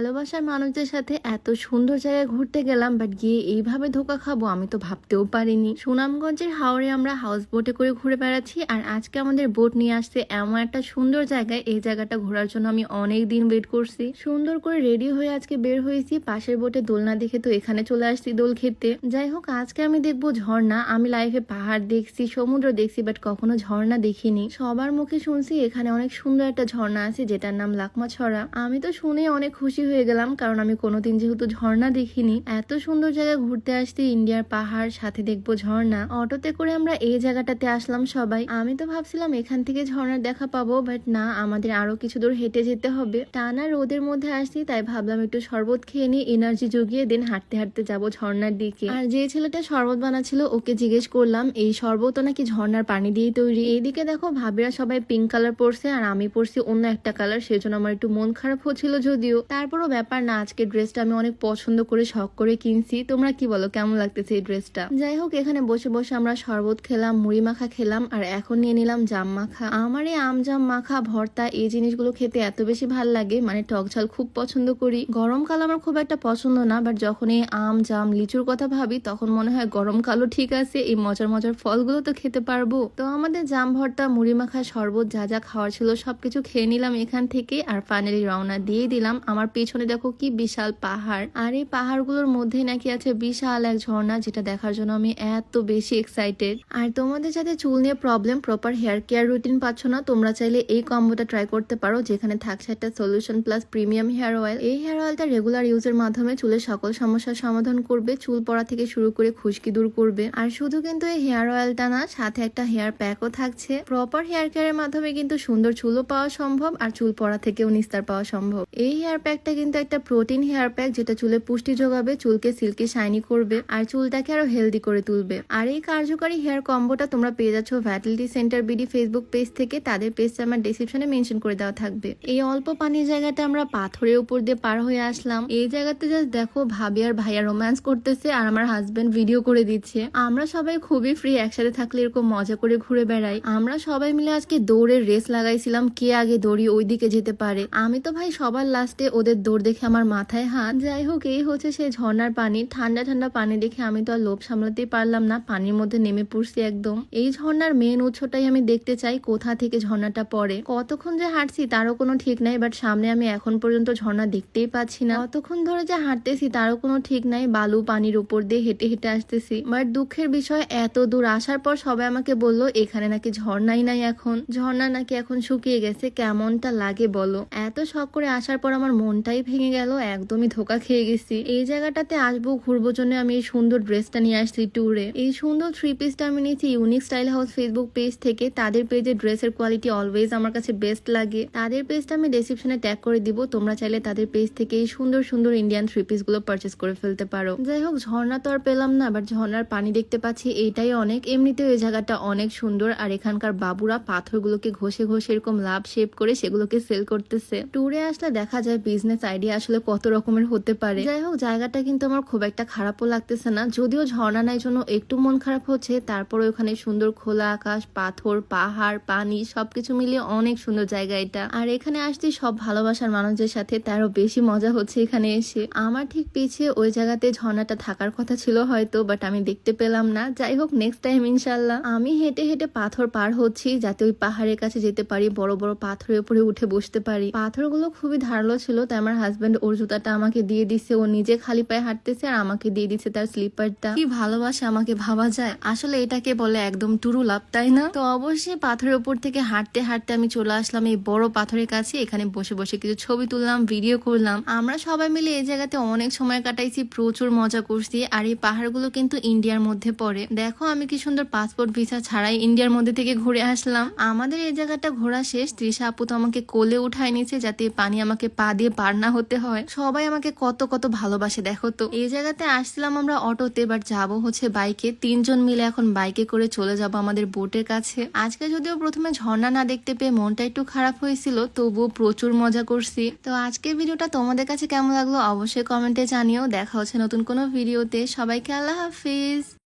ভালোবাসার মানুষদের সাথে এত সুন্দর জায়গায় ঘুরতে গেলাম বাট গিয়ে এইভাবে ধোকা খাব আমি তো ভাবতেও পারিনি। সুনামগঞ্জের হাওড়ে আমরা হাউস বোটে করে ঘুরে বেড়াচ্ছি, আর আজকে আমাদের বোট নিয়ে আসছে এমন একটা সুন্দর জায়গায়। এই জায়গাটা ঘোরার জন্য আমি অনেক দিন ওয়েট করছি। সুন্দর করে রেডি হয়ে আজকে বের হয়েছি, পাশের বোটে দোলনা দেখে তো এখানে চলে আসছি দোল খেতে যাই হোক, আজকে আমি দেখব ঝর্ণা। আমি লাইফে পাহাড় দেখছি, সমুদ্র দেখছি বাট কখনো ঝর্ণা দেখিনি। সবার মুখে শুনছি এখানে অনেক সুন্দর একটা ঝর্ণা আছে, যেটার নাম লাকমা ছড়া আমি তো শুনে অনেক খুশি হয়ে গেলাম, কারণ আমি কোনোদিন যেহেতু ঝর্ণা দেখিনি। এত সুন্দর জায়গা ঘুরতে আসছি ইন্ডিয়ার পাহাড়, সাথে দেখব ঝর্ণা। অটোতে করে আমরা এই জায়গাটাতে আসলাম সবাই। আমি তো ভাবছিলাম এখান থেকে ঝর্ণার দেখা পাবো বাট না, আমাদের আরও কিছু দূর হেঁটে যেতে হবে। টানা রোদের মধ্যে আসছি, তাই ভাবলাম একটু শরবত খেয়ে নিয়ে এনার্জি জুগিয়ে দিন হাঁটতে হাঁটতে যাব ঝর্ণার দিকে। আর যে ছেলেটা শরবত বানাচ্ছিল, ওকে জিজ্ঞেস করলাম, এই শরবত নাকি ঝর্ণার পানি দিয়েই তৈরি? এইদিকে দেখো, ভাবিরা সবাই পিঙ্ক কালার পরছে, আর আমি পরছি অন্য একটা কালার সেজন্য আমার একটু মন খারাপ হচ্ছিল যদিও। তারপরও ব্যাপার না আজকে ড্রেসটা আমি অনেক পছন্দ করে, শখ করে কিনছি। তোমরা কি বলো, কেমন লাগতেছে এই ড্রেসটা? যাই হোক, এখানে বসে বসে আমরা শরবত খেলাম, মুড়ি মাখা খেলাম, আর এখন নিয়ে নিলাম জাম মাখা। আমার এই আম জাম মাখা, ভর্তা, এই জিনিসগুলো খেতে এত বেশি ভালো লাগে মানে টক ঝাল খুব পছন্দ করি। গরমকাল আমার খুব একটা পছন্দ না বাট যখন এই আম জাম, লিচুর কথা ভাবি, তখন মনে হয় গরমকালও ঠিক আছে, এই মজার মজার ফলগুলো তো খেতে পারব। তো আমাদের জাম, ভর্তা, মুড়ি মাখা, শরবত, যা যা খাওয়ার ছিল, সবকিছু খেয়ে নিলাম এখান থেকে, আর ফাইনালি রওনা দিয়ে দিলাম আমার পেছনে দেখো কি বিশাল পাহাড়। আর এই পাহাড়গুলোর মধ্যে নাকি আছে বিশাল এক ঝর্ণা, যেটা দেখার জন্য আমি এত বেশি এক্সাইটেড আর তোমাদের যাতে চুল নিয়ে problem proper hair care routine পাচ্ছ না, তোমরা চাইলে এই কম্বোটা ট্রাই করতে পারো, যেখানে থাকছে একটা solution plus premium hair oil এই হেয়ার অয়েলটা রেগুলার ইউজের মাধ্যমে চুলের সকল সমস্যার সমাধান করবে, চুল পড়া থেকে শুরু করে খুশকি দূর করবে। আর শুধু কিন্তু এই হেয়ার অয়েলটা না, সাথে একটা হেয়ার প্যাকও থাকছে। প্রপার হেয়ার কেয়ারের মাধ্যমে কিন্তু সুন্দর চুলও পাওয়া সম্ভব, আর চুল পড়া থেকেও নিস্তার পাওয়া সম্ভব। এই হেয়ার প্যাকটা কিন্তু একটা প্রোটিন হেয়ার প্যাক যেটা চুলে পুষ্টি যোগাবে, চুলকে সিল্কি, শাইনি করবে আর চুলটাকে আরও হেলদি করে তুলবে। আর এই কার্যকারী হেয়ার কম্বোটা তোমরা পেয়ে যাচ্ছ ভ্যাটিলিটি সেন্টার বিডি ফেসবুক পেজ থেকে। তাদের পেজটা আমার ডিসক্রিপশনে মেনশন করে দেওয়া থাকবে। এই অল্প পানির জায়গাটা আমরা পাথরের উপর দিয়ে পার হয়ে আসলাম। এই জায়গাতে জাস্ট দেখো ভাবি আর ভাইয়া রোম্যান্স করতেছে আর আমার হাজবেন্ড ভিডিও করে দিচ্ছে। আমরা সবাই খুবই ফ্রি একসাথে থাকলে এরকম মজা করে ঘুরে বেড়াই। আমরা সবাই মিলে আজকে দৌড়ের রেস লাগাইছিলাম, কে আগে দৌড়ি ওইদিকে যেতে পারে। আমি তো ভাই সবার লাস্টে ওদের দৌড় দেখে আমার মাথায় হাত। যাই হোক, এই হচ্ছে সেই ঝর্ণার পানি। ঠান্ডা ঠান্ডা পানি দেখে আমি তো আর লোভ সামলাতেই পারলাম না। পানির মধ্যে নেমে পড়ছি একদম। এই ঝর্ণার মেন উৎসটাই আমি দেখতে চাই, কোথা থেকে ঝর্ণাটা পড়ে। কতক্ষণ যে হাঁটছি তারও কোনো ঠিক নাই বাট সামনে আমি এখন পর্যন্ত ঝর্ণা দেখতেই পাচ্ছি না। কতক্ষণ ধরে যে হাঁটতেছি তারও কোনো ঠিক নাই, বালু পানির উপর দিয়ে হেঁটে হেঁটে আসতেছি। বাট দুঃখের বিষয়, এত দূর আসার পর সবাই আমাকে বলল, এখানে নাকি ঝর্ণাই নাই এখন। ঝর্ণা নাকি এখন শুকিয়ে গেছে, কেমনটা লাগে বলো? এত শখ করে আসার পর আমার মনটাই ভেঙে গেল, একদমই ধোকা খেয়ে গেছি। এই জায়গাটাতে আসব, ঘুরবো জন্য আমি এই সুন্দর ড্রেসটা নিয়ে আসছি ট্যুরে এই সুন্দর থ্রি পিসটা আমি নিয়েছি unique style house Facebook page থেকে। তাদের পেজে ড্রেসের কোয়ালিটি অলওয়েজ আমার কাছে বেস্ট লাগে। তাদের পেজটা আমি ডেসক্রিপশনে ট্যাগ করে দিব, তোমরা চাইলে তাদের পেজ থেকে এই সুন্দর সুন্দর ইন্ডিয়ান থ্রি পিসগুলো পারচেস করে ফেলতে পারো। যাই হোক, ঝর্ণা তো আর পেলাম না বাট ঝর্ণার পানি দেখতে পাচ্ছি, এইটাই অনেক। এমনিতেও এই জায়গাটা অনেক সুন্দর, আর এখানকার বাবুরা পাথরগুলোকে ঘষে ঘষে এরকম লাভ শেপ করে সেগুলোকে সেল করতেছে। ট্যুরে আসলে দেখা যায় বিজনেস আইডিয়া আসলে কত রকমের হতে পারে। যাই হোক, জায়গাটা কিন্তু আমার খুব একটা খারাপও লাগতেছে না। যদিও ঝর্ণা নাই, জন্য একটু মন খারাপ হচ্ছে। তারপরে ওখানে সুন্দর খোলা আকাশ, পাথর, পাহাড়, পানি, সবকিছু মিলিয়ে অনেক সুন্দর জায়গা এটা। আর এখানে আসছি সব ভালোবাসার মানুষদের সাথে তারও বেশি মজা হচ্ছে এখানে এসে। আমার ঠিক পিছিয়ে ওই জায়গাতে ঝর্ণাটা থাকার কথা ছিল হয়তো বাট আমি দেখতে পেলাম না। যাই হোক নেক্সট টাইম ইনশাল্লাহ আমি হেঁটে হেঁটে পাথর পার হচ্ছি, যাতে ওই পাহাড়ের কাছে যেতে পারি, বড় বড় পাথরের উপরে উঠে বসতে পারি। পাথরগুলো খুবই ধারালো ছিল তাই আমার হাজবেন্ড ওর জুতাটা আমাকে দিয়ে দিচ্ছে ও নিজে খালি পায়ে হাঁটতেছে আর আমাকে দিয়ে দিচ্ছে তার স্লিপারটা কি ভালোবাসে আমাকে ভাবা যায়। আসলে এটাকে বলে একদম টুরু লাভ তাই না? তো অবশ্যই পাথরের উপর থেকে হাঁটতে হাঁটতে আমি চলে আসলাম এই বড় পাথরের কাছে। এখানে বসে বসে কিছু ছবি তুললাম ভিডিও করলাম। আমরা সবাই মিলে এই জায়গাতে অনেক সময় কাটাইছি, প্রচুর মজা করছি আর এই পাহাড়গুলো কিন্তু ইন্ডিয়ার মধ্যে পড়ে। দেখো আমি কি সুন্দর পাসপোর্ট ভিসা ছাড়াই ইন্ডিয়ার মধ্যে থেকে ঘুরে আসলাম। আমাদের এই জায়গাটা ঘোরা শেষ। তৃষা আপু তো আমাকে কোলে উঠায় নিয়েছে যাতে পানি আমাকে পা দিয়ে পার না হতে হয়। সবাই আমাকে কত কত ভালোবাসে, দেখো তো। এই জায়গাতে আসছিলাম আমরা অটোতে বাট যাব হচ্ছে বাইকে তিনজন মিলে এখন বাইকে করে চলে যাব আমাদের বোটের কাছে। আজকে যদিও প্রথমে ঝর্ণা না দেখতে পেয়ে মনটা একটু খারাপ হয়েছিল, তবুও প্রচুর মজা করছি। তো আজকের ভিডিওটা তোমাদের কাছে কেমন লাগল অবশ্যই কমেন্টে জানিও। দেখা হচ্ছে নতুন কোনো ভিডিওতে। সবাইকে আল্লাহ হাফিজ।